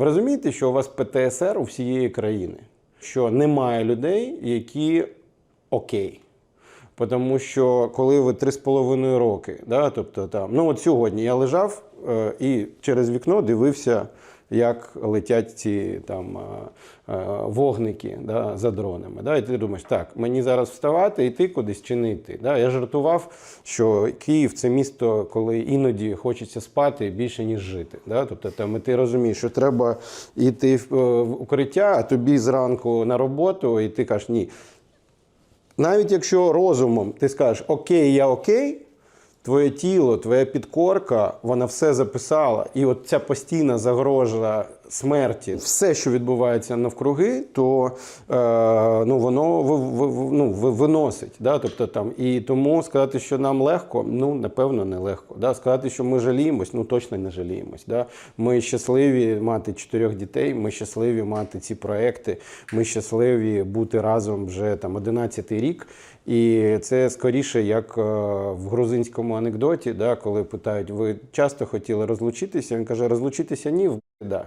Ви розумієте, що у вас ПТСР у всієї країни, що немає людей, які окей. Тому що коли ви три з половиною роки, да, тобто там, ну от сьогодні я лежав е, і через вікно дивився, як летять ці там е, е, вогники да, за дронами. Да, і ти думаєш, так, мені зараз вставати, йти кудись чи не йти. Да? Я жартував, що Київ це місто, коли іноді хочеться спати більше, ніж жити. Да? Тобто там, і ти розумієш, що треба йти в, е, в укриття, а тобі зранку на роботу, і ти кажеш, ні. Навіть якщо розумом ти скажеш Окей, я окей, твоє тіло, твоя підкорка, вона все записала. І от ця постійна загрожа смерті, все, що відбувається навкруги, то е, ну, воно ви, ви- ну, ви- виносить. Да? Тобто, там, і тому сказати, що нам легко, ну напевно, не легко. Да? Сказати, що ми жаліємось, ну точно не жаліємось. Да? Ми щасливі мати чотирьох дітей, ми щасливі мати ці проекти, ми щасливі бути разом вже там 11 рік. І це скоріше, як е, в грузинському анекдоті, да, коли питають, ви часто хотіли розлучитися? Він каже, розлучитися ні, в да.